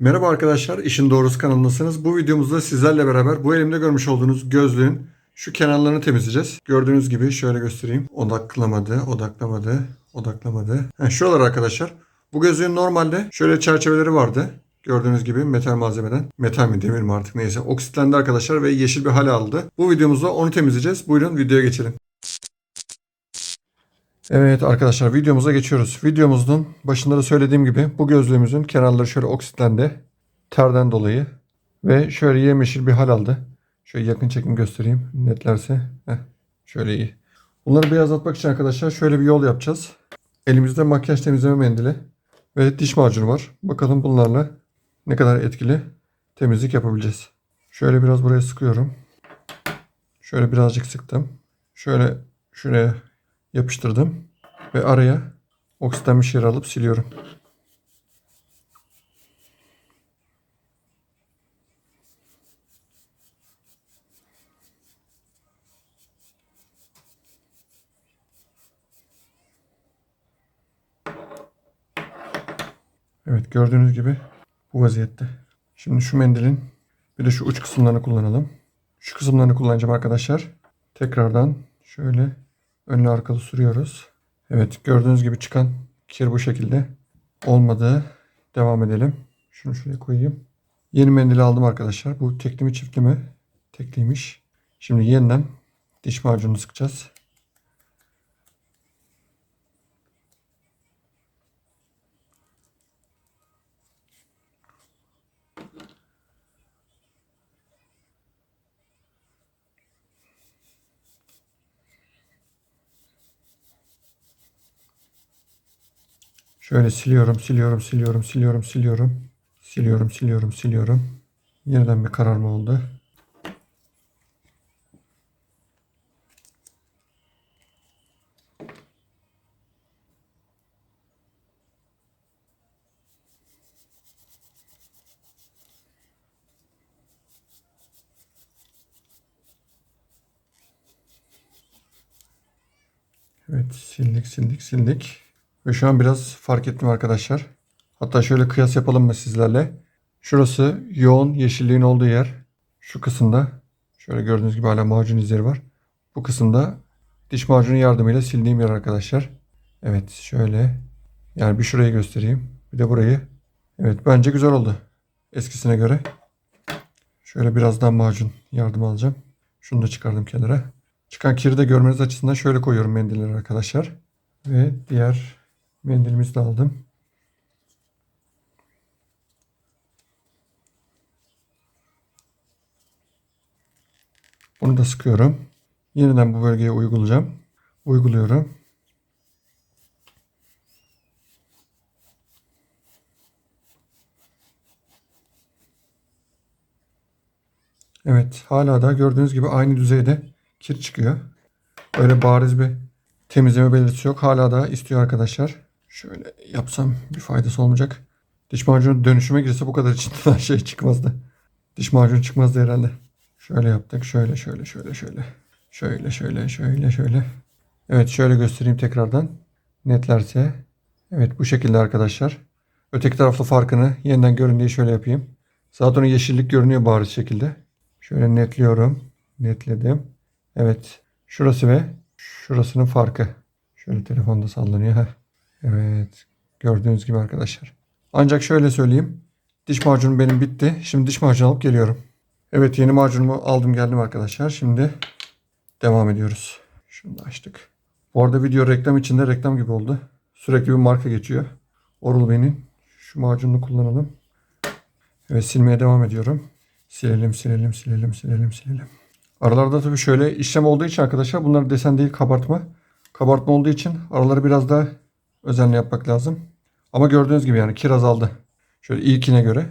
Merhaba arkadaşlar, İşin Doğrusu kanalındasınız. Bu videomuzda sizlerle beraber bu elimde görmüş olduğunuz gözlüğün şu kenarlarını temizleyeceğiz. Gördüğünüz gibi şöyle göstereyim. Odaklamadı, odaklamadı, odaklamadı. Heh, şuralar arkadaşlar. Bu gözlüğün normalde şöyle çerçeveleri vardı. Gördüğünüz gibi metal malzemeden. Metal mi demir mi artık neyse. Oksitlendi arkadaşlar ve yeşil bir hale aldı. Bu videomuzda onu temizleyeceğiz. Buyurun videoya geçelim. Evet arkadaşlar videomuza geçiyoruz. Videomuzun başında da söylediğim gibi bu gözlüğümüzün kenarları şöyle oksitlendi. Terden dolayı. Ve şöyle yemyeşil bir hal aldı. Şöyle yakın çekim göstereyim netlerse. Heh, şöyle iyi. Bunları beyazlatmak için arkadaşlar şöyle bir yol yapacağız. Elimizde makyaj temizleme mendili ve diş macunu var. Bakalım bunlarla ne kadar etkili temizlik yapabileceğiz. Şöyle biraz buraya sıkıyorum. Şöyle birazcık sıktım. Şöyle şuraya yapıştırdım ve araya oksitlenmiş yer alıp siliyorum. Evet gördüğünüz gibi bu vaziyette. Şimdi şu mendilin bir de şu uç kısımlarını kullanalım. Şu kısımlarını kullanacağım arkadaşlar. Tekrardan şöyle önlü arkalı sürüyoruz. Evet gördüğünüz gibi çıkan kir bu şekilde. Olmadı. Devam edelim. Şunu şuraya koyayım. Yeni mendili aldım arkadaşlar. Bu tekli mi çiftli mi? Tekliymiş. Şimdi yeniden diş macununu sıkacağız. Şöyle siliyorum, siliyorum, siliyorum, siliyorum, siliyorum. Siliyorum, siliyorum, siliyorum. Yeniden bir kararma oldu. Evet, sildik, sildik, sildik. Ve şu an biraz fark ettim arkadaşlar. Hatta şöyle kıyas yapalım mı sizlerle? Şurası yoğun yeşilliğin olduğu yer. Şu kısımda şöyle gördüğünüz gibi hala macun izleri var. Bu kısımda diş macunu yardımıyla sildiğim yer arkadaşlar. Evet şöyle yani bir şurayı göstereyim. Bir de burayı. Evet bence güzel oldu. Eskisine göre. Şöyle birazdan macun yardım alacağım. Şunu da çıkardım kenara. Çıkan kiri de görmeniz açısından şöyle koyuyorum mendilleri arkadaşlar. Ve diğer mendilimizi de aldım. Bunu da sıkıyorum. Yeniden bu bölgeye uygulayacağım. Uyguluyorum. Evet, hala da gördüğünüz gibi aynı düzeyde kir çıkıyor. Öyle bariz bir temizleme belirtisi yok. Hala da istiyor arkadaşlar. Şöyle yapsam bir faydası olmayacak. Diş macunu dönüşüme girse bu kadar içinden şey çıkmazdı. Diş macunu çıkmazdı herhalde. Şöyle yaptık. Şöyle şöyle şöyle şöyle. Şöyle şöyle şöyle şöyle. Evet şöyle göstereyim tekrardan. Netlerse. Evet bu şekilde arkadaşlar. Öteki taraflı farkını yeniden görün diye şöyle yapayım. Zaten yeşillik görünüyor bariz şekilde. Şöyle netliyorum. Netledim. Evet. Şurası ve şurasının farkı. Şöyle telefonda sallanıyor. Heh. Evet. Gördüğünüz gibi arkadaşlar. Ancak şöyle söyleyeyim. Diş macunu benim bitti. Şimdi diş macunu alıp geliyorum. Evet yeni macunumu aldım geldim arkadaşlar. Şimdi devam ediyoruz. Şunu da açtık. Bu arada video reklam içinde reklam gibi oldu. Sürekli bir marka geçiyor. Oral B'nin. Şu macununu kullanalım. Evet silmeye devam ediyorum. Silelim silelim silelim silelim silelim. Aralarda tabii şöyle işlem olduğu için arkadaşlar bunlar desen değil kabartma. Kabartma olduğu için araları biraz daha özenli yapmak lazım. Ama gördüğünüz gibi yani kir azaldı. Şöyle ilkine göre.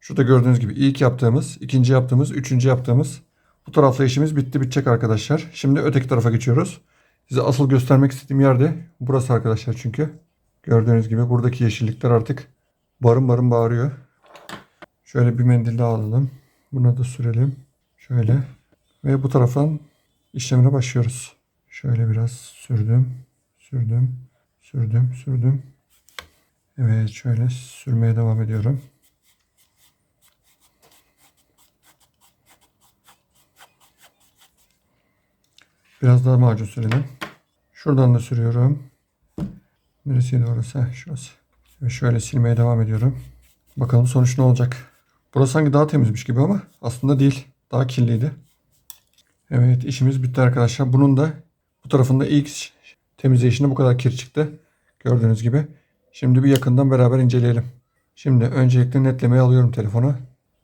Şurada gördüğünüz gibi ilk yaptığımız, ikinci yaptığımız, üçüncü yaptığımız bu tarafta işimiz bitti bitecek arkadaşlar. Şimdi öteki tarafa geçiyoruz. Size asıl göstermek istediğim yerde burası arkadaşlar çünkü. Gördüğünüz gibi buradaki yeşillikler artık barın barın bağırıyor. Şöyle bir mendil daha alalım. Buna da sürelim. Şöyle. Ve bu taraftan işlemine başlıyoruz. Şöyle biraz sürdüm. Sürdüm. Sürdüm, sürdüm. Evet, şöyle sürmeye devam ediyorum. Biraz daha macun sürelim. Şuradan da sürüyorum. Neresiydi orası? Şurası. Ve şöyle silmeye devam ediyorum. Bakalım sonuç ne olacak. Burası sanki daha temizmiş gibi ama aslında değil. Daha kirliydi. Evet işimiz bitti arkadaşlar. Bunun da bu tarafında ilk temizleyişinde bu kadar kir çıktı. Gördüğünüz gibi. Şimdi bir yakından beraber inceleyelim. Şimdi öncelikle netlemeye alıyorum telefonu.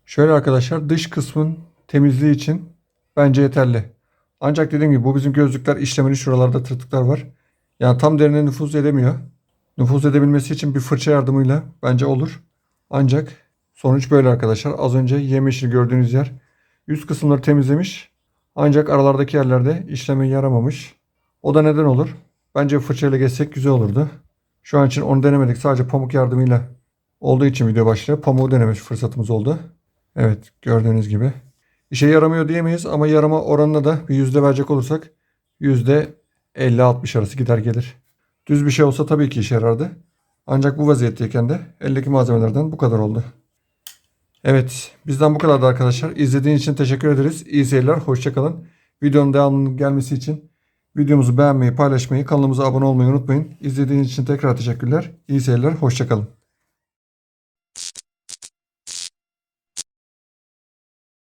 Şöyle arkadaşlar dış kısmın temizliği için bence yeterli. Ancak dediğim gibi bu bizim gözlükler işlemeli şuralarda tırtıklar var. Yani tam derine nüfuz edemiyor. Nüfuz edebilmesi için bir fırça yardımıyla bence olur. Ancak sonuç böyle arkadaşlar. Az önce yemyeşil gördüğünüz yer üst kısımları temizlemiş. Ancak aralardaki yerlerde işleme yaramamış. O da neden olur? Bence fırçayla geçsek güzel olurdu. Şu an için onu denemedik. Sadece pamuk yardımıyla olduğu için video başlıyor. Pamuğu denemiş fırsatımız oldu. Evet gördüğünüz gibi. İşe yaramıyor diyemeyiz ama yarama oranına da bir yüzde verecek olursak yüzde 50-60 arası gider gelir. Düz bir şey olsa tabii ki işe yarardı. Ancak bu vaziyetteyken de eldeki malzemelerden bu kadar oldu. Evet bizden bu kadardı arkadaşlar. İzlediğiniz için teşekkür ederiz. İyi seyirler. Hoşçakalın. Videonun devamının gelmesi için videomuzu beğenmeyi, paylaşmayı, kanalımıza abone olmayı unutmayın. İzlediğiniz için tekrar teşekkürler. İyi seyirler. Hoşçakalın.